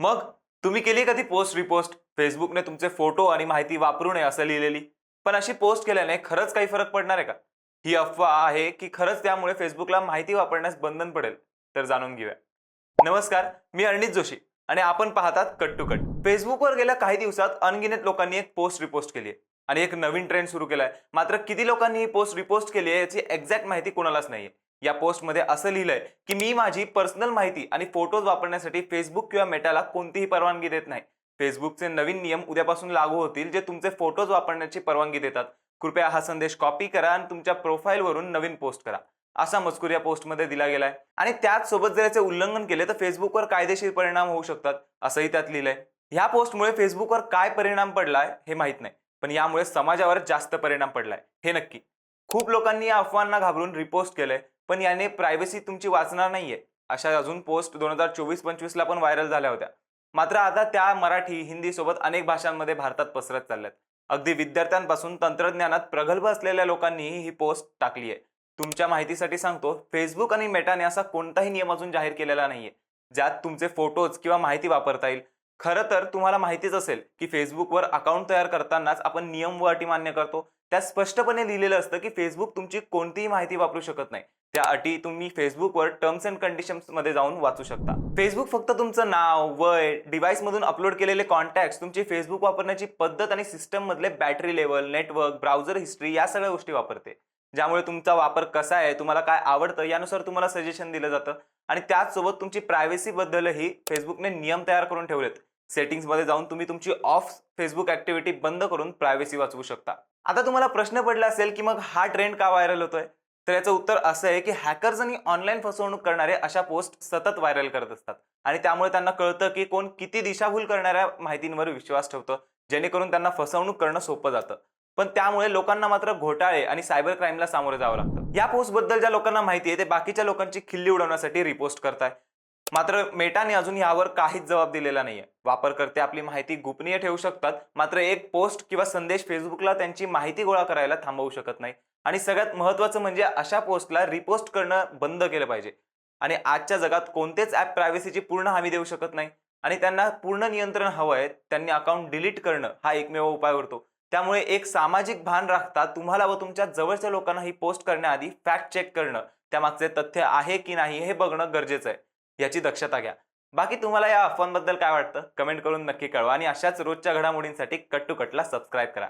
मग तुम्ही केली कधी पोस्ट रिपोस्ट? फेसबुकने तुमचे फोटो आणि माहिती वापरू नये असं लिहिलेली. पण अशी पोस्ट केल्याने खरंच काही फरक पडणार आहे का? ही अफवा आहे की खरंच त्यामुळे फेसबुकला माहिती वापरण्यास बंधन पडेल? तर जाणून घेऊया. नमस्कार मी अर्णित जोशी आणि आपण पाहतात कट टू कट फेसबुकवर गेल्या काही दिवसात अनगिनत लोकांनी एक पोस्ट रिपोस्ट केली आहे आणि एक नवीन ट्रेंड सुरू केलाय. मात्र किती लोकांनी ही पोस्ट रिपोस्ट केली आहे याची एक्झॅक्ट माहिती कोणालाच नाहीये. या पोस्टमध्ये असं लिहिलंय की मी माझी पर्सनल माहिती आणि फोटोज वापरण्यासाठी फेसबुक किंवा मेटाला कोणतीही परवानगी देत नाही. फेसबुकचे नवीन नियम उद्यापासून लागू होतील जे तुमचे फोटोज वापरण्याची परवानगी देतात. कृपया हा संदेश कॉपी करा आणि तुमच्या प्रोफाईलवरून नवीन पोस्ट करा. असा मजकूर या पोस्टमध्ये दिला गेलाय. आणि त्याच सोबत जर याचे उल्लंघन केले तर फेसबुकवर कायदेशीर परिणाम होऊ शकतात असंही त्यात लिहिलंय. ह्या पोस्टमुळे फेसबुकवर काय परिणाम पडलाय हे माहीत नाही पण यामुळे समाजावर जास्त परिणाम पडलाय हे नक्की. खूप लोकांनी या अफवांना घाबरून रिपोस्ट केलंय. पण याने प्रायव्हसी तुमची वाचणार नाहीये. अशा अजून पोस्ट दोन हजार चोवीस पंचवीसला पण व्हायरल झाल्या होत्या. मात्र आता त्या मराठी हिंदी सोबत अनेक भाषांमध्ये भारतात पसरत चालल्यात. अगदी विद्यार्थ्यांपासून तंत्रज्ञानात प्रगल्भ असलेल्या लोकांनीही ही पोस्ट टाकली आहे. तुमच्या माहितीसाठी सांगतो फेसबुक आणि मेटाने असा कोणताही नियम अजून जाहीर केलेला नाहीये. ज्यात तुमचे फोटोज किंवा माहिती वापरता येईल. खरं तर तुम्हाला माहितीच असेल की फेसबुकवर अकाउंट तयार करतानाच आपण नियम व अटी मान्य करतो. त्यात स्पष्टपणे लिहिलेलं असतं की फेसबुक तुमची कोणतीही माहिती वापरू शकत नाही. त्या अटी तुम्ही फेसबुकवर टर्म्स अँड कंडिशन्समध्ये जाऊन वाचू शकता. फेसबुक फक्त तुमचं नाव वय डिव्हाइस मधून अपलोड केलेले कॉन्टॅक्ट तुमची फेसबुक वापरण्याची पद्धत आणि सिस्टम मधले battery level network browser history या सगळ्या गोष्टी वापरते. ज्यामुळे तुमचा वापर कसा आहे तुम्हाला काय आवडतं यानुसार तुम्हाला सजेशन दिलं जातं. आणि त्याचसोबत तुमची प्रायव्हसीबद्दलही फेसबुकने नियम तयार करून ठेवलेत. सेटिंग्समध्ये जाऊन तुम्ही तुमची ऑफ फेसबुक ऍक्टिव्हिटी बंद करून प्रायव्हसी वाचवू शकता. आता तुम्हाला प्रश्न पडला असेल की मग हा ट्रेंड का व्हायरल होतोय? तर याचं उत्तर असं आहे की हॅकर्स आणि ऑनलाईन फसवणूक करणारे अशा पोस्ट सतत व्हायरल करत असतात. आणि त्यामुळे त्यांना कळतं की कोण किती दिशाभूल करणाऱ्या माहितींवर विश्वास ठेवतं जेणेकरून त्यांना फसवणूक करणं सोपं जातं. पण त्यामुळे लोकांना मात्र घोटाळे आणि सायबर क्राईमला सामोरे जावं लागतं. या पोस्टबद्दल ज्या लोकांना माहिती आहे ते बाकीच्या लोकांची खिल्ली उडवण्यासाठी रिपोस्ट करताय. मात्र मेटाने अजून यावर काहीच जबाब दिलेला नाहीये. वापरकर्ते आपली माहिती गोपनीय ठेवू शकतात मात्र एक पोस्ट किंवा संदेश फेसबुकला त्यांची माहिती गोळा करायला थांबवू शकत नाही. आणि सगळ्यात महत्वाचं म्हणजे अशा पोस्टला रिपोस्ट करणं बंद केलं पाहिजे. आणि आजच्या जगात कोणतेच ऍप प्रायव्हसीची पूर्ण हमी देऊ शकत नाही. आणि त्यांना पूर्ण नियंत्रण हवं आहे त्यांनी अकाउंट डिलीट करणं हा एकमेव उपाय उरतो. त्यामुळे एक सामाजिक भान राखता तुम्हाला व तुमच्या जवळच्या लोकांना ही पोस्ट करण्याआधी फॅक्ट चेक करणं त्यामागचे तथ्य आहे की नाही हे बघणं गरजेचं आहे. याची दक्षता घ्या. बाकी तुम्हाला या अफवांबद्दल काय वाटतं? कमेंट करून नक्की कळवा आणि अशाच रोजच्या घडामोडींसाठी कट टू कटला सबस्क्राईब करा.